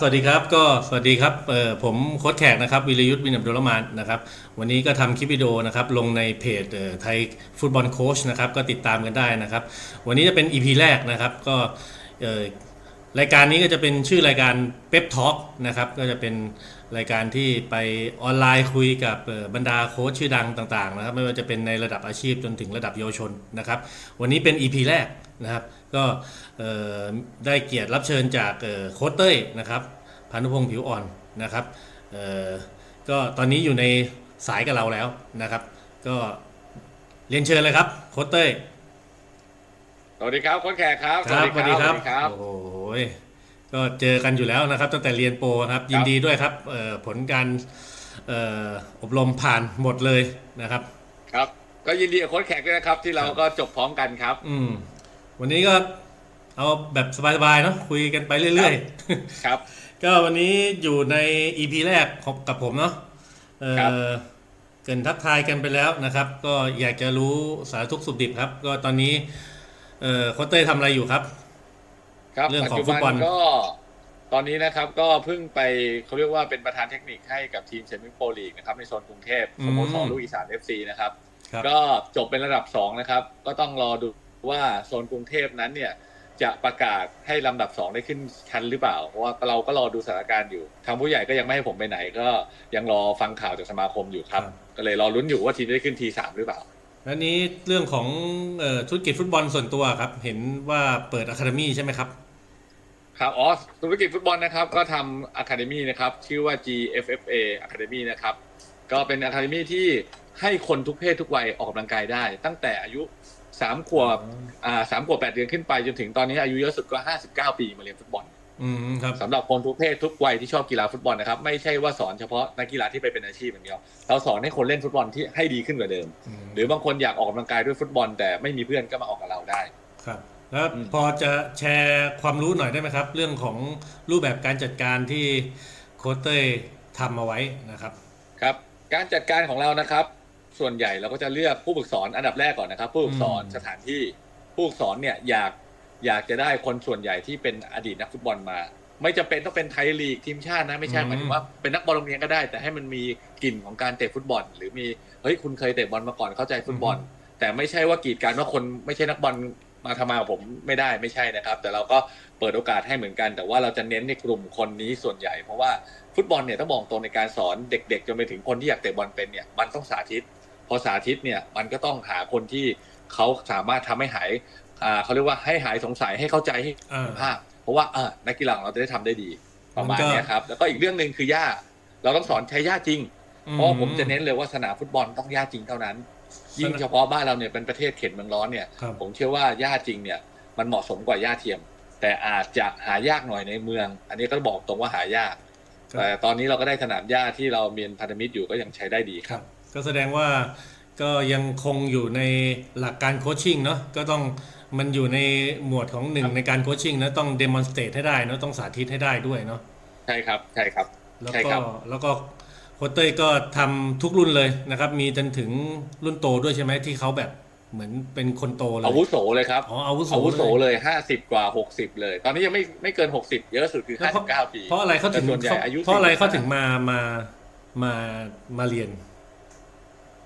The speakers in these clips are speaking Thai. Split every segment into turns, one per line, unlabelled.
สวัสดีครับก็สวัสดีครับเอ่อผมโค้ชแขกนะครับวิรยุทธ์วินับดุลมานนะครับวันนี้ก็ทำคลิปวิดีโอนะครับลงในเพจเอ่อไทยฟุตบอลโค้ชนะครับก็ติดตามกันได้นะครับ วันนี้จะเป็น EP แรกนะครับก็เอ่อรายการนี้ก็จะเป็นชื่อรายการเป๊ปท็อกนะครับก็จะเป็น รายการที่ไปออนไลน์คุยกับเอ่อบรรดาโค้ชชื่อดังต่างๆนะครับไม่ว่าจะเป็นในระดับอาชีพจนถึงระดับเยาวชนนะครับวันนี้เป็น EP แรกนะครับก็เอ่อได้เกียรติรับเชิญจากเอ่อโค้ชเต้ยนะครับพานุพงศ์ผิวอ่อนนะครับเอ่อก็ตอนนี้อยู่ในสายกับเราแล้วนะครับ ก็เรียนเชิญเลยครับโค้ชเต้ย
สวัสดีครับโค้ชแขกครับ
ครับสวัสดีครับ
สวัสดีครับ
โอ้โห ก็เจอกันอยู่แล้วนะครับตั้งแต่เรียนโปรครับ ยินดีด้วยครับเอ่อผลการเอ่ออบรมผ่านหมดเลยนะครับ
ครับ ก็ยินดีกับโค้ชแขกด้วยนะครับ ที่เราก็จบพร้อมกันครับ
อืมวันนี้ก็เอาแบบสบายๆเนาะคุยกันไปเรื่อยๆ
ครับ
ก็วันนี้อยู่ใน EP แรกของกับผมเนาะเอ
ครับ
อเกรินทักทายกันไปแล้วนะครับ ก็อยากจะรู้สารทุกข์สุขดิบครับ ก็ตอนนี้เออโค้ชเต้ยทำอะไรอยู่ครับ
ครับ
เรื่องของ
ปัจจุ
ฟุตบอล
ก็ตอนนี้นะครับก็เพิ่งไปเขาเรียกว่าเป็นประธานเทคนิคให้กับทีมเชมิงโปรลีกนะครับในโซนกรุงเทพสโมสรลูกอีสาน FC นะครับ
ครับ
ก็จบเป็นระดับ 2 นะครับ ก็ต้องรอดูว่าโซนกรุงเทพนั้นเนี่ยจะประกาศให้ลำดับ 2 ได้ขึ้นชั้นหรือเปล่า เพราะว่าเราก็รอดูสถานการณ์อยู่ ทางผู้ใหญ่ก็ยังไม่ให้ผมไปไหน ก็ยังรอฟังข่าวจากสมาคมอยู่ครับก็เลยรอลุ้นอยู่ว่าทีมได้ขึ้นทีสามหรือเปล่า
แล้วนี้เรื่องของเอ่อธุรกิจฟุตบอลส่วนตัวครับ เห็นว่าเปิดอะคาเดมี่ใช่ไหมครับ
ครับอ๋อธุรกิจฟุตบอลนะครับ ก็ทำอะคาเดมี่นะครับ ชื่อว่า GFFA Academy นะครับ ก็เป็นอะคาเดมี่ที่ให้คนทุกเพศทุกวัยออกกำลังกายได้ ตั้งแต่อายุสามขวบอ่าสามขวบแปดเดือนขึ้นไป จนถึงตอนนี้อายุเยอะสุดก็ห้าสิบเก้าปีมาเรียนฟุตบอล
อืมครับ
สำหรับคนทุกเพศทุกวัยที่ชอบกีฬาฟุตบอลนะครับ ไม่ใช่ว่าสอนเฉพาะนักกีฬาที่ไปเป็นอาชีพอย่างเดียวเราสอนให้คนเล่นฟุตบอลที่ให้ดีขึ้นกว่าเดิม
อืม
หรือบางคนอยากออกกำลังกายด้วยฟุตบอล แต่ไม่มีเพื่อนก็มาออกกับเราได้
ครับ แล้ว
อืม
พอจะแชร์ความรู้หน่อยได้ไหมครับ เรื่องของรูปแบบการจัดการที่โค้ชเต้ยทำเอาไว้นะครับ
ครับ การจัดการของเรานะครับ ส่วนใหญ่เราก็จะเลือกผู้ฝึกสอนอันดับแรกก่อนนะครับ ผู้ฝึกสอน
อืม
สถานที่ผู้ฝึกสอนเนี่ยอยากอยากจะได้คนส่วนใหญ่ที่เป็นอดีตนักฟุตบอลมา ไม่จำเป็นต้องเป็นไทยลีกทีมชาตินะไม่ใช่หมายถึงว่าเป็นนักบอลโรงเรียนก็ได้ แต่ให้มันมีกลิ่นของการเตะฟุตบอล หรือมีเฮ้ยคุณเคยเตะบอลมาก่อนเข้าใจฟุตบอล แต่ไม่ใช่ว่ากีดกันว่าคนไม่ใช่นักบอล มาทำมากับผมไม่ได้ไม่ใช่นะครับ แต่เราก็เปิดโอกาสให้เหมือนกัน แต่ว่าเราจะเน้นในกลุ่มคนนี้ส่วนใหญ่ เพราะว่าฟุตบอลเนี่ยต้องบอกตรงในการสอนเด็ก ๆ จนไปถึงคนที่อยากเตะบอลเป็นเนี่ยมันต้องสาธิต พอสาธิตเนี่ยมันก็ต้องหาคนที่เขาสามารถทำให้หายอ่าเขาเรียกว่าให้หายสงสัยให้เข้าใจให้
อ่า
ภาพ เพราะว่าเออนักกีฬาของเราจะได้ทำได้ดีประมาณ
มันก็
เนี้ยครับ แล้วก็อีกเรื่องหนึ่งคือหญ้าเราต้องสอนใช้หญ้าจริงเพราะว่าผมจะเน้นเลยว่าสนามฟุตบอลต้องหญ้าจริงเท่านั้น ยิ่งเฉพาะบ้านเราเนี่ยเป็นประเทศเขตเมืองร้อนเนี่ย
ครับ
ผมเชื่อว่าหญ้าจริงเนี่ยมันเหมาะสมกว่าหญ้าเทียม แต่อาจจะหายากหน่อยในเมือง อันนี้ก็บอกตรงว่าหายาก
ครับ
แต่ตอนนี้เราก็ได้สนามหญ้าที่เรามีพันธมิตรอยู่ก็ยังใช้ได้ดี
ค
ค
รั
รับ
บก็แสดงว่าก็ยังคงอยู่ในหลักการโคชชิ่งเนาะก็ต้องมันอยู่ในหมวดของหนึ่ง
ครับ
ในการโคชชิ่งนะต้องเด m o n s t r a t e ให้ได้เนาะต้องสาธิตให้ได้ด้วยเนาะ
ใช่ครับใช่ครับ
แล้ว
ใช่
ก็
ครับ
แล้วก็ โค้ชเต้ยก็ทำทุกรุ่นเลยนะครับ มีจนถึงรุ่นโตด้วยใช่ไหมที่เขาแบบเหมือนเป็นคนโตเลย
อาวุโสเลยครับ
อ๋ออาวุโส
อาวุโส
เลย
เลยห้าสิบกว่าหกสิบเลย ตอนนี้ยังไม่ไม่เกินหกสิบเยอะสุดคือ
แล้ว
ห้า
เพ
สิ
ราะ
บเก้าปี
เพราะอะไรเขาถึง
แต่ส่วนใหญ่อายุ
เพราะอะไร
45
เขาถึงมามามามาเรียน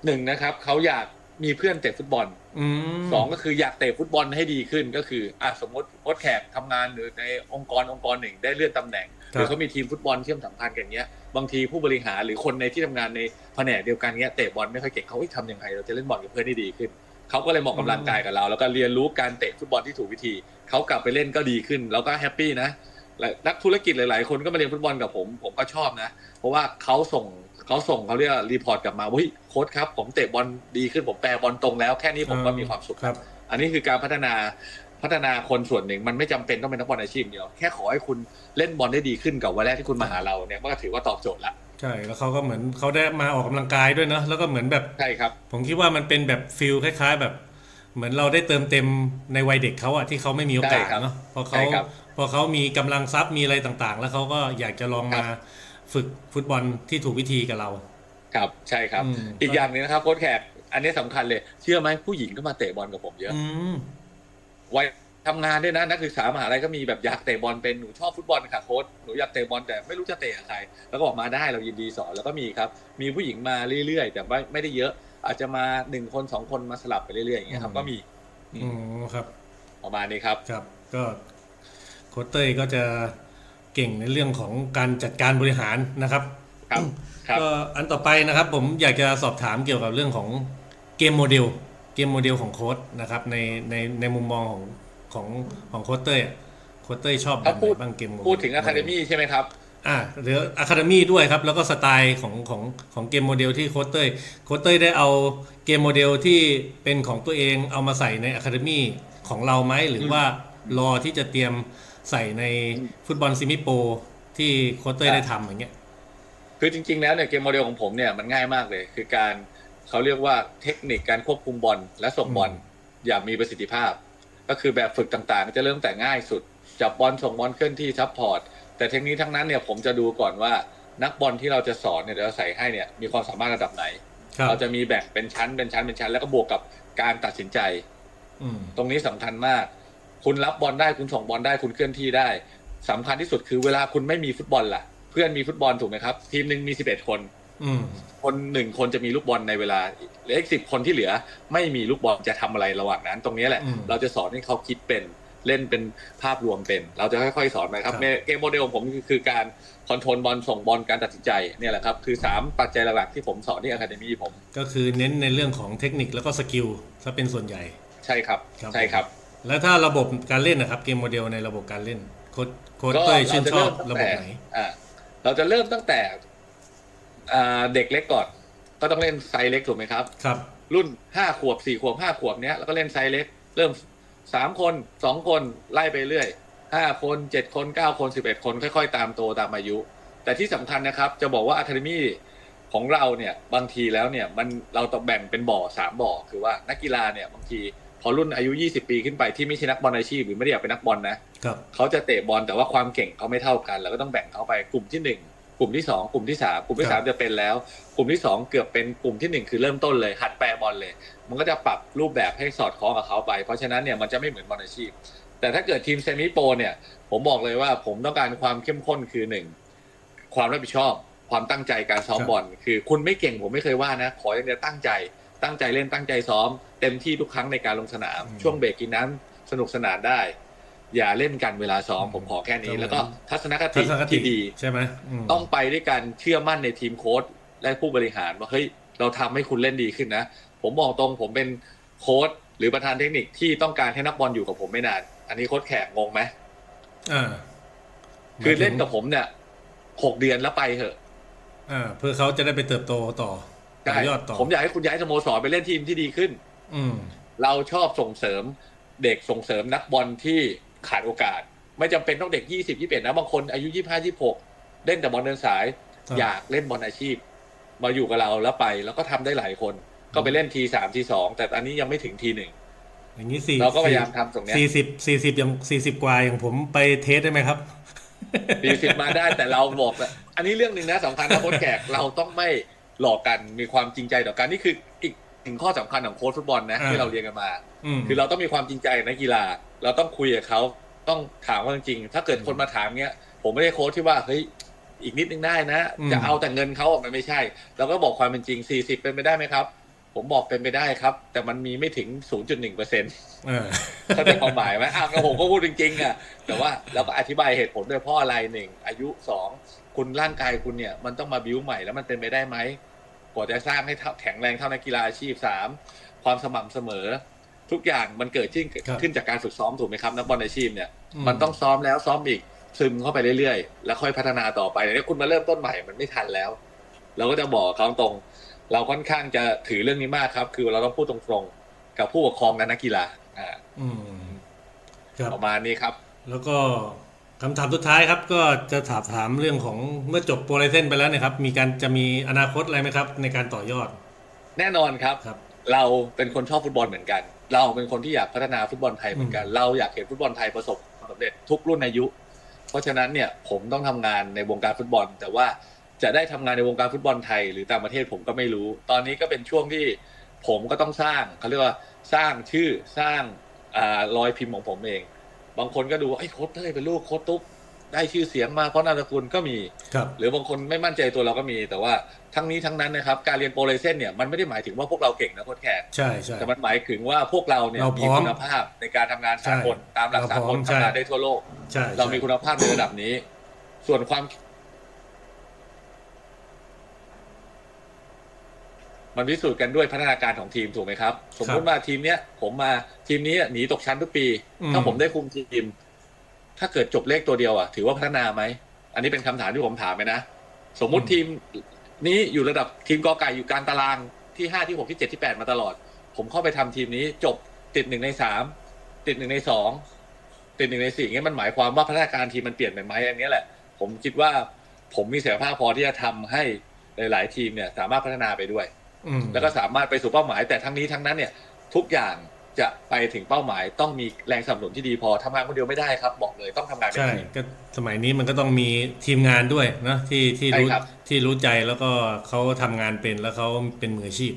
หนึ่งนะครับเขาอยากมีเพื่อนเตะฟุตบอล
อืม
สองก็คืออยากเตะฟุตบอลให้ดีขึ้นก็คืออะสมมติโค้ชแขกทำงานหรือในองค์กรองค์กรหนึ่งได้เลื่อนตำแหน่ง หรือเขามีทีมฟุตบอลเชื่อมสัมพันธ์กันเงี้ยบางทีผู้บริหารหรือคนในที่ทำงานในแผนกเดียวกันเงี้ยเตะบอลไม่ค่อยเก่งเขาเอ้ยทำยังไงเราจะเล่นบอลกับเพื่อนได้ดีขึ้นเขาก็เลยมองกำลังกายกับเรา แล้วก็เรียนรู้การเตะฟุตบอลที่ถูกวิธีเขากลับไปเล่นก็ดีขึ้น แล้วก็แฮปปี้นะและนักธุรกิจหลาย ๆ คนก็มาเรียนฟุตบอลกับผมผมก็ชอบนะ เพราะว่าเขาส่งเขาส่งเขาเรียกรีพอร์ตกลับมาว่าเฮ้ยโค้ชครับ ผมเตะบอลดีขึ้นผมแปลบอลตรงแล้วแค่นี้ผมก็มีความสุข
ครับ
อันนี้คือการพัฒนา พัฒนาคนส่วนหนึ่งมันไม่จำเป็นต้องเป็นนักบอลอาชีพเดียวแค่ขอให้คุณเล่นบอลได้ดีขึ้นกับวันแรกที่คุณมาหาเราเนี่ยก็ถือว่าตอบโจทย์ละ
ใช่แล้วเขาก็เหมือนเขาได้มาออกกำลังกายด้วยเนาะแล้วก็เหมือนแบบ
ใช่ครับ
ผมคิดว่ามันเป็นแบบฟิลคล้ายๆ แบบ เหมือนเราได้เติมเต็มในวัยเด็กเขาอะที่เขาไม่มีโอกาส
ใช่ครับ
เนาะพอเขา
ใช่ครับ
พอเขามีกำลังทรัพย์มีอะไรต่างๆ แล้วเขาก็อยากจะลองมาฝึกฟุตบอลที่ถูกวิธีกับเรา
ครับใช่ครับ
อืม
อีกอย่างหนึงนะครับโค้ชแขกอันนี้สำคัญเลย เชื่อไหมผู้หญิงก็มาเตะบอลกับผมเยอะ
อืม
วัยทำงานด้วยนะนักศึกษามหาลัยก็มีแบบอยากเตะบอลเป็นหนูชอบฟุตบอลค่ะโค้ชหนูอยากเตะบอลแต่ไม่รู้จะเตะกับใคร แล้วก็บอกมาได้เรายินดีสอนแล้วก็มีครับ มีผู้หญิงมาเรื่อยๆ แต่ไม่ไม่ได้เยอะ อาจจะมาหนึ่งคนสองคนมาสลับไปเรื่อยๆอย่างเงี้ยครับ
อืม
ก็มี
อืมครับ
ประมาณนี้ครับ
ครับ ก็โค้ชเต้ยก็จะเก่งในเรื่องของการจัดการบริหารนะครับ
ครับครับ
ก็อันต่อไปนะครับ ผมอยากจะสอบถามเกี่ยวกับเรื่องของเกมโมเดล เกมโมเดลของโค้ดนะครับในในในมุมมองของของของโค้ดเต้ยอะโค้ดเต้ยชอบแบบไห
พู
น
ด
บ้างเกมโมเดล
พูดถึงอะคาเดมี่ใช่ไหมครับ
อ่าหรืออะคาเดมี่ด้วยครับ แล้วก็สไตล์ของของของเกมโมเดลที่โค้ดเต้ยโค้ดเต้ยได้เอาเกมโมเดลที่เป็นของตัวเองเอามาใส่ในอะคาเดมี่ของเราไหมหรือว่ารอที่จะเตรียมใส่ในฟุตบอลซิมิโปรที่โค้ดเต้ยได้ทำอย่างเงี้ย
คือจริงๆแล้วเนี่ยเกมโมเดลของผมเนี่ยมันง่ายมากเลย คือการ เขาเรียกว่าเทคนิคการควบคุมบอลและส่งบอล
อืม
อย่างมีประสิทธิภาพ ก็คือแบบฝึกต่างๆ จะเริ่มแต่ง่ายสุดจับบอลส่งบอลเคลื่อนที่ซับพอร์ตแต่ทั้งนี้ทั้งนั้นเนี่ยผมจะดูก่อนว่านักบอลที่เราจะสอนเนี่ยเราใส่ให้เนี่ยมีความสามารถระดับไหน
ครับ
เราจะมีแบ่งเป็นชั้นเป็นชั้นเป็นชั้น แล้วก็บวกกับการตัดสินใจ
อืม
ตรงนี้สำคัญมาก คุณรับบอลได้คุณส่งบอลได้คุณเคลื่อนที่ได้สำคัญที่สุดคือเวลาคุณไม่มีฟุตบอลล่ะ เพื่อนมีฟุตบอลถูกไหมครับ ทีมหนึ่งมี11คน
อืม
คน หนึ่งคนจะมีลูกบอลในเวลาเหลืออีกสิบคนที่เหลือ ไม่มีลูกบอลจะทำอะไรระหว่างนั้น ตรงนี้แหละ
อืม
เราจะสอนให้เขาคิดเป็นเล่นเป็นภาพรวมเป็น เราจะค่อยๆสอนไปครับ
ครับ
ในเกมโมเดลของผมคือคือการคอนโทรลบอลส่งบอลการตัดสินใจเนี่ยแหละครับ คือสามปัจจัยหลักๆที่ผมสอนที่อะคาเดมี่ผม
ก็คือเน้นในเรื่องของเทคนิคแล้วก็สกิลถ้าเป็นส่วนใหญ่
ใช่ครับ
ครับ
ใช่ครับ
แล้วถ้าระบบการเล่นนะครับเกมโมเดลในระบบการเล่นโค้ดโค้ด
ก็
เต้ยชื่น
เราจะ
ชอบ
เริ่มตั้
ระ
ง
บบ
แต่
ไหน
อ่าเราจะเริ่มตั้งแต่อ่า เด็กเล็กก่อนก็ต้องเล่นไซส์เล็กถูกไหมครับ
ครับ
รุ่นห้าขวบสี่ขวบห้าขวบเนี้ยแล้วก็เล่นไซส์เล็ก เริ่มสามคนสองคนไล่ไปเรื่อยห้าคนเจ็ดคนเก้าคนสิบเอ็ดคนค่อย ๆ ตามโตตามอายุ แต่ที่สำคัญนะครับ จะบอกว่าอะคาเดมี่ของเราเนี่ยบางทีแล้วเนี่ยมันเราต้องแบ่งเป็นบ่อสามบ่อ คือว่านักกีฬาเนี่ยบางทีพอรุ่นอายุ 20 ปีขึ้นไปที่ไม่ใช่นักบอลอาชีพหรือไม่ได้อยากเป็นนักบอลนะ
ครับ
เขาจะเตะบอลแต่ว่าความเก่งเขาไม่เท่ากันเราก็ต้องแบ่งเขาไปกลุ่มที่หนึ่ง กลุ่มที่สองกลุ่มที่สามกลุ่มที่สามจะเป็นแล้ว กลุ่มที่สองเกือบเป็นกลุ่มที่หนึ่งคือเริ่มต้นเลยหัดแปลบอลเลย มันก็จะปรับรูปแบบให้สอดคล้องกับเขาไป เพราะฉะนั้นเนี่ยมันจะไม่เหมือนบอลอาชีพ แต่ถ้าเกิดทีมเซมิโปรเนี่ยผมบอกเลยว่าผมต้องการความเข้มข้นคือหนึ่งความรับผิดชอบความตั้งใจการซ้อม
ครับ
บอลคือคุณไม่เก่งผมไม่เคยว่านะ ขออย่างเดียวตั้งใจ ตั้งใจเล่นตั้งใจซ้อม เต็มที่ทุกครั้งในการลงสนาม ช่วงเบรกกินน้ำสนุกสนานได้ อย่าเล่นกันเวลาซ้อมผมขอแค่นี้ แล้วก็ทัศนค
ทั
ติ
ศนคติ
ที่ดี
ใช่ไหมม
ต้องไปด้วยกันเชื่อมั่นในทีมโค้ชและผู้บริหารว่าเฮ้ยเราทำให้คุณเล่นดีขึ้นนะ ผมบอกตรงผมเป็นโค้ชหรือประธานเทคนิคที่ต้องการให้นักบอลอยู่กับผมไม่นาน อันนี้โค้ชแขกงงไหม
อ่า
คือเล่นกับผมเนี่ยหกเดือนแล้วไปเถอะ
อ่าเพื่อเขาจะได้ไปเติบโตต่อต่อยอดต่อ
ผมอยากให้คุณย้ายสโมสรไปเล่นทีมที่ดีขึ้น
อืม
เราชอบส่งเสริมเด็กส่งเสริมนักบอลที่ ขาดโอกาส ไม่จำเป็นต้องเด็ก 20 21นะ บางคนอายุ 25 26 เล่นแต่บอลเดินสาย
ครับ
อยากเล่นบอลอาชีพ มาอยู่กับเราแล้วไปแล้วก็ทำได้หลายคน ก็ไปเล่นทีสามทีสองแต่อันนี้ยังไม่ถึงทีหนึ่ง
อย่างนี้สี่
เราก็พยายามทำตรงเนี้ย
สี่สิบสี่สิบอย่างสี่สิบกว่าอย่างผมไปเทสได้ไหมครับ
มีสิทธิ์มาได้แต่เราบอกว่าอันนี้เรื่องหนึ่งนะสำคัญนะโค้ชแขกเราต้องไม่หลอกกันมีความจริงใจต่อกันนี่คืออีก หนึ่งข้อสำคัญของโค้ชฟุตบอลนะ
อ่า
ที่เราเรียนกันมา
อืม
คือเราต้องมีความจริงใจกับนักกีฬา เราต้องคุยกับเขาต้องถามว่าจริงๆถ้าเกิดคนมาถามเงี้ย ผมไม่ได้โค้ชที่ว่าเฮ้ยอีกนิดนึงได้นะ
อืม
จะเอาแต่เงินเขาอะมันไม่ใช่ เราก็บอกความเป็นจริง 40 เป็นไปได้ไหมครับ ผมบอกเป็นไปได้ครับ แต่มันมีไม่ถึง 0.1เปอร์เซ็นต์
เออ
เข้าใจความหมายไหมอะก็ผมก็พูดจริงๆอะแต่ว่าเราก็อธิบายเหตุผลด้วยเพราะอะไรหนึ่งอายุสองคุณร่างกายคุณเนี่ย มันต้องมาบิ้วใหม่แล้วมันเป็นไปได้ไหม กว่าจะสร้างให้เท่าแข็งแรงเท่านักกีฬาอาชีพสามความสม่ำเสมอ ทุกอย่างมันเกิดขึ้น
ครับ
ขึ้นจากการฝึกซ้อมถูกไหมครับนักบอลอาชีพเนี่ย
อืม
มันต้องซ้อมแล้วซ้อมอีกซึมเข้าไปเรื่อยๆ แล้วค่อยพัฒนาต่อไปเนี่ยคุณมาเริ่มต้นใหม่มันไม่ทันแล้ว เราก็จะบอกเขาตรง เราค่อนข้างจะถือเรื่องนี้มากครับ คือเราต้องพูดตรงๆ กับผู้ปกครองและนักกีฬาอ่า
อืมครับ
ประมาณนี้ครับ
แล้วก็ คำถามสุดท้ายครับก็จะถามถามเรื่องของเมื่อจบโปรไลเซนไปแล้วเนะครับมีการจะมีอนาคตอะไรไหมครับ ในการต่อยอด
แน่นอนครับ
ครับ
เราเป็นคนชอบฟุตบอลเหมือนกัน เราเป็นคนที่อยากพัฒนาฟุตบอลไทยเหมือนกัน เราอยากเห็นฟุตบอลไทยประสบความสำเร็จทุกรุ่นอายุ เพราะฉะนั้นเนี่ยผมต้องทำงานในวงการฟุตบอล แต่ว่าจะได้ทำงานในวงการฟุตบอลไทย หรือต่างประเทศผมก็ไม่รู้ ตอนนี้ก็เป็นช่วงที่ผมก็ต้องสร้างเขาเรียกว่าสร้างชื่อสร้างอ่ารอยพิมพ์ของผมเอง บางคนก็ดูว่าไอ้ยโค้ชเต้ยเป็นลูกโค้ชตุ๊กได้ชื่อเสียงมาเพราะนามสกุลก็มี
ครับ
หรือบางคนไม่มั่นใจตัวเราก็มี แต่ว่าทั้งนี้ทั้งนั้นนะครับ การเรียนโปรเลเซนเนี่ยมันไม่ได้หมายถึงว่าพวกเราเก่งนะโค้ชแขก
ใช่ใช่
แต่มันหมายถึงว่าพวกเราเนี่ย
เราพ
มี
ร้อม
คุณภาพในการทำงานสากล
ใช่
ตามหลัก
เรา
สา
พร้
ก
อ
ล
มใช่
ทำงานได้ทั่วโลก
ใช่
เรามีคุณภาพในระดับนี้ ส่วนความ มันพิสูจน์กันด้วยพัฒนาการของทีมถูกไหมครับ สมมติว่าทีมเนี้ยผมมาทีมนี้หนีตกชั้นทุกปี
อืม
ถ้าผมได้คุมทีม ถ้าเกิดจบเลขตัวเดียวอะ ถือว่าพัฒนาไหม อันนี้เป็นคำถามที่ผมถามไปนะ สมมุติทีมนี้อยู่ระดับทีมกอไก่อยู่กลางตารางที่ห้าที่หกที่เจ็ดที่แปดมาตลอด ผมเข้าไปทำทีมนี้จบติดหนึ่งในสามติดหนึ่งในสองติดหนึ่งในสี่เงี้ยมันหมายความว่าพัฒนาการทีมมันเปลี่ยนไปไหมอันเนี้ยแหละ ผมคิดว่าผมมีศักยภาพพอที่จะทำให้หลาย ๆ ทีมเนี่ย สามารถพัฒนาไปด้วย
อืม
แล้วก็สามารถไปสู่เป้าหมาย แต่ทั้งนี้ทั้งนั้นเนี่ยทุกอย่างจะไปถึงเป้าหมายต้องมีแรงสนับสนุนที่ดีพอทำงานคนเดียวไม่ได้ครับ บอกเลยต้องทำงานเป็น
ใช่
ทีม
ก็สมัยนี้มันก็ต้องมีทีมงานด้วยนะที่ที่รู้
ใช่ครับ
ที่รู้ใจแล้วก็เขาทำงานเป็นแล้วเขาเป็นมืออาชีพ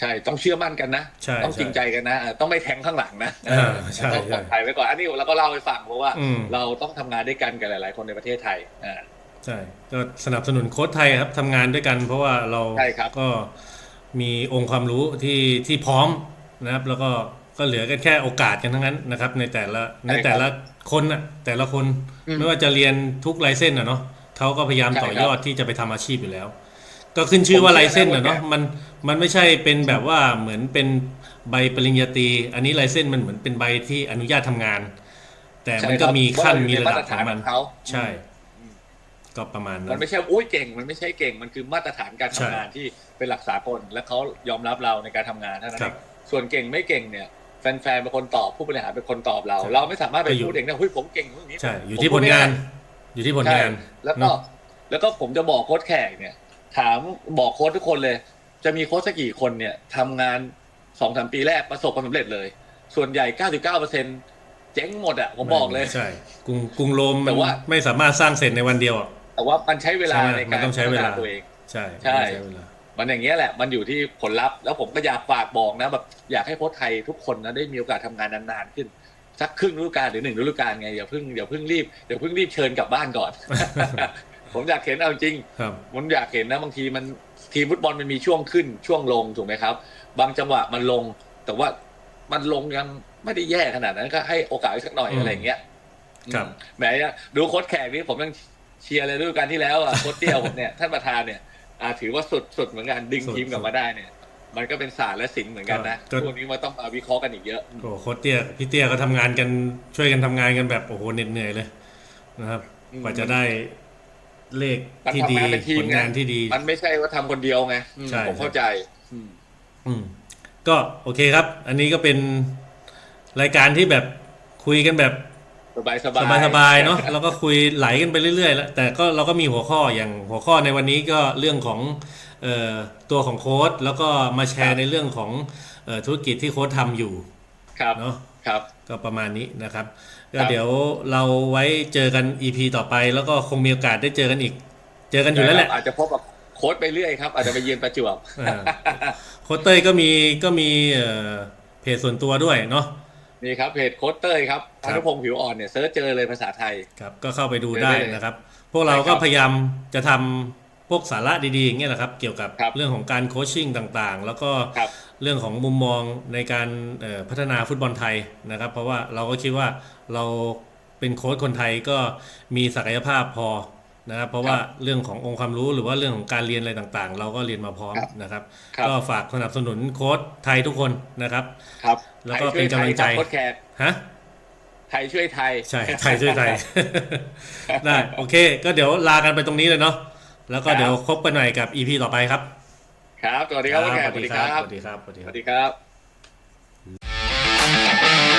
ใช่ต้องเชื่อมั่นกันนะ
ใช่
ต้อง
ใช่
จริงใจกันนะเออต้องไม่แทงข้างหลังนะ
อ่าใช่
ต้องปลอด
ใช่
ภัยไว้ก่อนอันนี้เราก็เล่าให้ฟังเพราะว่า
อืม
เราต้องทำงานด้วยกันกับหลาย ๆ คนในประเทศไทยอ่า
ใช่ก็สนับสนุนโค้ชไทยครับทำงานด้วยกัน เพราะว่าเรา
ใช่ครับ
ก็ มีองค์ความรู้ที่ที่พร้อมนะครับ แล้วก็ก็เหลือกันแค่โอกาสกันทั้งนั้นนะครับ ในแต่ละในแต่ละคนน่ะแต่ละคน
อืม
ไม่ว่าจะเรียนทุกไลเซนส์อะเนาะเขาก็พยายาม
ใช่ครับ
ต่อยอดที่จะไปทำอาชีพอยู่แล้ว ก็ขึ้นชื่อว่า
ผม
ไล
เชื่อนะ
เซนส์อะเนาะ
ว่าแก
มันมันไม่ใช่เป็นแบบว่าเหมือนเป็นใบปริญญาตรีอันนี้ไลเซนส์มันเหมือนเป็นใบที่อนุญาตทำงาน แต่มันก็มีขั้นมีระดับของมัน
เขา
ใช่
อืม
ก็ประมาณ
มั
นั้นน
ไม่ใช่อุ้ยเก่ง มันไม่ใช่เก่ง มันคือมาตรฐานการ
ใช่
ทำงานที่เป็นหลักสากลและเขายอมรับเราในการทำงานเท่านั้น
ครั
เอบงส่วนเก่งไม่เก่งเนี่ยแฟนๆเป็นคนตอบผู้บริหารเป็นคนตอบเรา
ใช่
เราไม่สามารถไป
ก็อยู่
พูดเองได้เฮ้ยผมเก่งอย่างนี้
ใช่อยู่
ผม
ที่
พู
ผ
ด
ล
ไม่
งาน
ได้
อยู่ที่ผล
ใช่
งาน
แล้วก็
เนอะ
แล้วก็ผมจะบอกโค้ชแขกเนี่ย ถามบอกโค้ชทุกคนเลย จะมีโค้ชสักกี่คนเนี่ยทำงานสองสามปีแรกประสบความสำเร็จเลย ส่วนใหญ่99เปอร์เซ็นเจ๊งหมดอะผมบอกเลย
ใช่กรุงกรุงโรม
แต่
มัน
ว่า
ไม่สามารถสร้างเสร็จในวันเดียวอะ
แต่ว่ามันใช้เวลา
ใช่
ใน
มั
กานร
ต้องใช้เวลา
พัฒนตัวเอง
ใช่
ใช่
มันใช้เวลา
มันอย่างเงี้ยแหละมันอยู่ที่ผลลัพธ์แล้วผมก็อยากฝากบอกนะแบบอยากให้โค้ชไทยทุกคนนะได้มีโอกาสทำงานนานๆขึ้นสักครึ่งฤดูกาลหรือหนึ่งฤดูกาลไงอย่าเพิ่งอย่าเพิ่งรีบอย่าเพิ่งรีบเชิญกลับบ้านก่อน ผมอยากเห็นเอาจริง
ครับ
ผมอยากเห็นนะบางทีมันทีมฟุตบอลมันมีช่วงขึ้นช่วงลงถูกไหมครับ บางจังหวะมันลง แต่ว่ามันลงยังไม่ได้แย่ขนาดนั้นก็ให้โอกาสอีกสักหน่อย
อืม
อะไรอย่างเงี้ย
ครับ
อืมแหมดูโค้ชแขกนี่ผมยัง เชียร์เลยฤดูกาลที่แล้วอะโค้ชเตี้ยวผมเนี่ยท่านประธานเนี่ยอ่าถือว่าสุดสุดเหมือนกันดึง
สุด
ทีมกลับมาได้เนี่ย มันก็เป็นศาสตร์และศิลป์เหมือนกันนะ
ก็
พวกนี้มันต้องมาวิเคราะห์กันอีกเยอะ
โอ้โหโค้ชเตี้ยพี่เตี้ยก็ทำงานกันช่วยกันทำงานกันแบบโอ้โหเหน็ดเหนื่อยเลยนะครับ
อืม
กว่าจะได้เลข
มัน
ที่
ทำ
ดี
งานเป็นทีม
ผลงาน
ไง
ที่ดี
มันไม่ใช่ว่าทำคนเดียวไงอืม
ใช่
ผมเข้าใจอืม
อืมก็โอเคครับ อันนี้ก็เป็นรายการที่แบบคุยกันแบบ
สบายสบาย
สบายๆเนาะแล้วก็คุยไหลกันไปเรื่อยๆแล้วแต่ก็เราก็มีหัวข้ออย่างหัวข้อในวันนี้ก็เรื่องของเอ่อตัวของโค้ดแล้วก็มาแชร์ในเรื่องของเอ่อธุรกิจที่โค้ดทำอยู่
ครับ
เนาะ
ครับ
ก็ประมาณนี้นะครับ
ครั
ก็
บ
เดี๋ยวเราไว้เจอกัน EP ต่อไป แล้วก็คงมีโอกาสได้เจอกันอีก เจอกันอยู่แล้วแหละ
อาจจะพบกับโค้ชไปเรื่อยครับ อาจจะไปเยือนประจวบ
อ่าโค้ดเต้ยก็มีก็มีเอ่อเพจส่วนตัวด้วยเนาะ
นี่ครับเพจโค้ชเต้ยครับ
ครั
พา
บ
นุพงศ์ผิวอ่อนเนี่ยเซิร์ชเจอเลยภาษาไทย
ครับก็เข้าไปดู
เจอ
ได้
ได้เลย
นะครับ พวกเรา
ใช่ค
ก็
รับ
พยายามจะทำพวกสาระดีๆอย่างเงี้ยแหละครับ เกี่ยวกับ
ครับ
เรื่องของการโคชชิ่งต่างๆ แล้วก็
ครับ
เรื่องของมุมมองในการเอ่อพัฒนาฟุตบอลไทยนะครับ เพราะว่าเราก็คิดว่าเราเป็นโค้ชคนไทยก็มีศักยภาพพอ นะครับเพราะว่าเรื่องขององค์ความรู้หรือว่าเรื่องของการเรียนอะไรต่างๆ เราก็เรียนมาพร้อม
ครับ
นะครับ
ครับ
ก็ฝากสนับสนุนโค้ชไทยทุกคนนะครับ
ครับ
แล้วก็
ไทยช่วย
เป็นกำลังใจ
ไทยครับโค้ชแขก
ฮะ
ไทยช่วยไทย
ใช่ไทยช่วยไทยได้โอเค ก็เดี๋ยวลากันไปตรงนี้เลยเนาะแล้วก็
ครับ
เดี๋ยวคบกันใหม่กับ EP ต่อไปครับ
ครับสวัสดีครับโค้ชแขก
สวัสดีครับสวัสดีครับสวัสดี
ส
ครั
วั
บ
สดีครับ